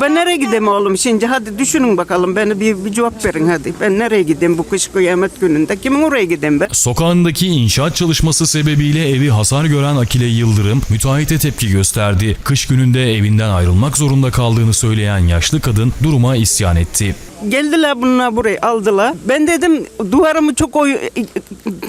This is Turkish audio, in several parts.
Ben nereye gideyim oğlum şimdi hadi düşünün bakalım beni bir, bir cevap verin hadi. Ben nereye gideyim bu kış kıyamet gününde kimin oraya gideyim ben? Sokağındaki inşaat çalışması sebebiyle evi hasar gören Akile Yıldırım müteahhite tepki gösterdi. Kış gününde evinden ayrılmak zorunda kaldığını söyleyen yaşlı kadın duruma isyan etti. Geldiler bunlar buraya aldılar. Ben dedim duvarımı çok oy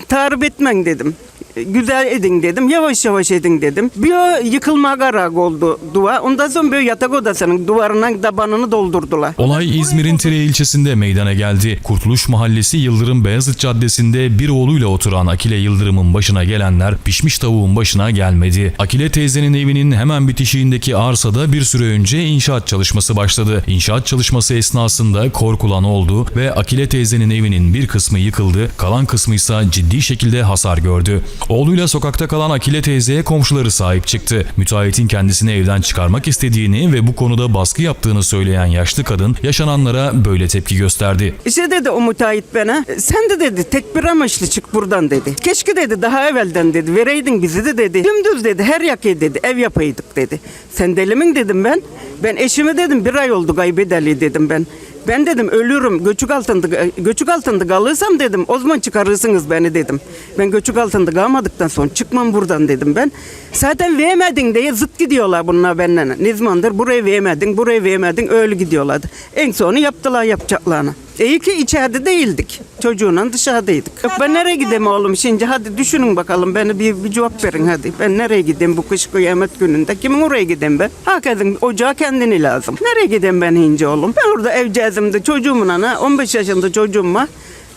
tarif etmen dedim. Güzel edin dedim. Yavaş yavaş edin dedim. Bir o yıkılma karak oldu duvar. Ondan sonra böyle yatak odasının duvarının tabanını doldurdular. Olay İzmir'in Tire ilçesinde meydana geldi. Kurtuluş Mahallesi Yıldırım Beyazıt Caddesi'nde bir oğluyla oturan Akile Yıldırım'ın başına gelenler pişmiş tavuğun başına gelmedi. Akile teyzenin evinin hemen bitişiğindeki arsada bir süre önce inşaat çalışması başladı. İnşaat çalışması esnasında korkulan oldu ve Akile teyzenin evinin bir kısmı yıkıldı, kalan kısmı ise ciddi şekilde hasar gördü. Oğluyla sokakta kalan Akile teyzeye komşuları sahip çıktı. Müteahhitin kendisini evden çıkarmak istediğini ve bu konuda baskı yaptığını söyleyen yaşlı kadın yaşananlara böyle tepki gösterdi. İşte dedi o müteahhit bana. Sen de dedi tek bir amaçlı çık buradan dedi. Keşke dedi daha evvelden dedi vereydin bizi de dedi. Dümdüz dedi her yakayı dedi ev yapaydık dedi. Sen deli min dedim ben. Ben eşimi dedim bir ay oldu kaybedeli dedim ben. Ben dedim ölürüm göçük altında göçük altında kalırsam dedim o zaman çıkarırsınız beni dedim. Ben göçük altında kalmadıktan sonra çıkmam buradan dedim ben. Zaten vermedin diye zıt gidiyorlar bunlar benden. Ne zamandır buraya vermedin buraya vermedin öyle gidiyorlardı. En sonu yaptılar yapacaklarını. İyi ki içeride değildik. Çocuğunla dışarıdaydık. Ben nereye gideyim oğlum şimdi hadi düşünün bakalım beni bir, bir cevap verin hadi. Ben nereye gideyim bu kış kıyamet gününde kimin oraya gideyim ben? Herkesin ocağı kendini lazım. Nereye gideyim ben ince oğlum? Ben orada evcezimde çocuğumun ana 15 yaşında çocuğumla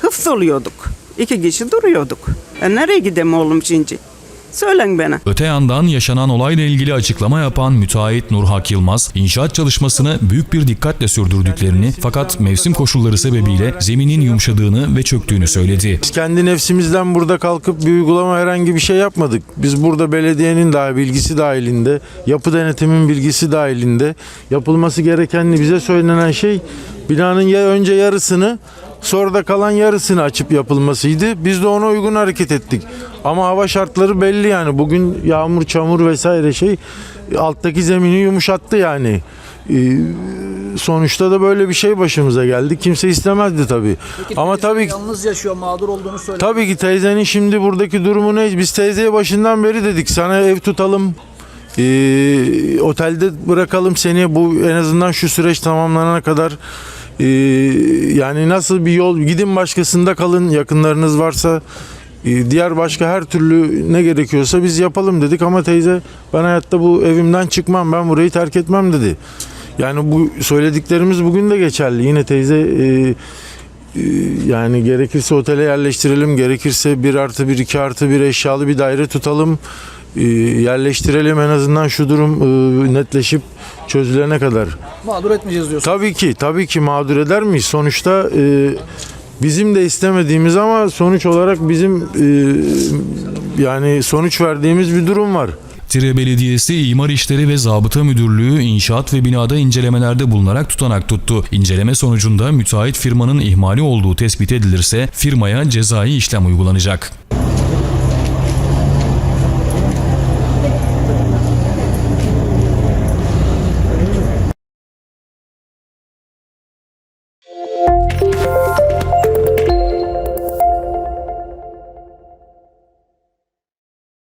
hıfz oluyorduk. İki kişi duruyorduk. Ben nereye gideyim oğlum şimdi? Söylen bana. Öte yandan yaşanan olayla ilgili açıklama yapan müteahhit Nurhak Yılmaz, inşaat çalışmasını büyük bir dikkatle sürdürdüklerini fakat mevsim koşulları sebebiyle zeminin yumuşadığını ve çöktüğünü söyledi. Biz kendi nefsimizden burada kalkıp bir uygulama herhangi bir şey yapmadık. Biz burada belediyenin daha bilgisi dahilinde, yapı denetimin bilgisi dahilinde yapılması gerekenli bize söylenen şey binanın ya önce yarısını sonra kalan yarısını açıp yapılmasıydı. Biz de ona uygun hareket ettik. Ama hava şartları belli yani. Bugün yağmur, çamur vesaire şey alttaki zemini yumuşattı yani. Ee, sonuçta da böyle bir şey başımıza geldi. Kimse istemezdi tabii. Peki Ama teyze tabii ki yalnız yaşıyor, mağdur olduğunu söyledi. Tabii ki teyzenin şimdi buradaki durumu ne? Biz teyzeye başından beri dedik sana ev tutalım. ee, otelde bırakalım seni bu en azından şu süreç tamamlanana kadar ee, yani nasıl bir yol gidin başkasında kalın yakınlarınız varsa ee, diğer başka her türlü ne gerekiyorsa biz yapalım dedik ama teyze ben hayatta bu evimden çıkmam ben burayı terk etmem dedi. Yani bu söylediklerimiz bugün de geçerli. Yine teyze ee, ee, yani gerekirse otele yerleştirelim, gerekirse bir artı bir, iki artı bir eşyalı bir daire tutalım, yerleştirelim en azından şu durum ee, netleşip çözülene kadar. Mağdur etmeyeceğiz diyorsun. Tabii ki, tabii ki mağdur eder miyiz? Sonuçta ee, bizim de istemediğimiz ama sonuç olarak bizim ee, yani sonuç verdiğimiz bir durum var. Tire Belediyesi İmar İşleri ve Zabıta Müdürlüğü inşaat ve binada incelemelerde bulunarak tutanak tuttu. İnceleme sonucunda müteahhit firmanın ihmali olduğu tespit edilirse firmaya cezai işlem uygulanacak.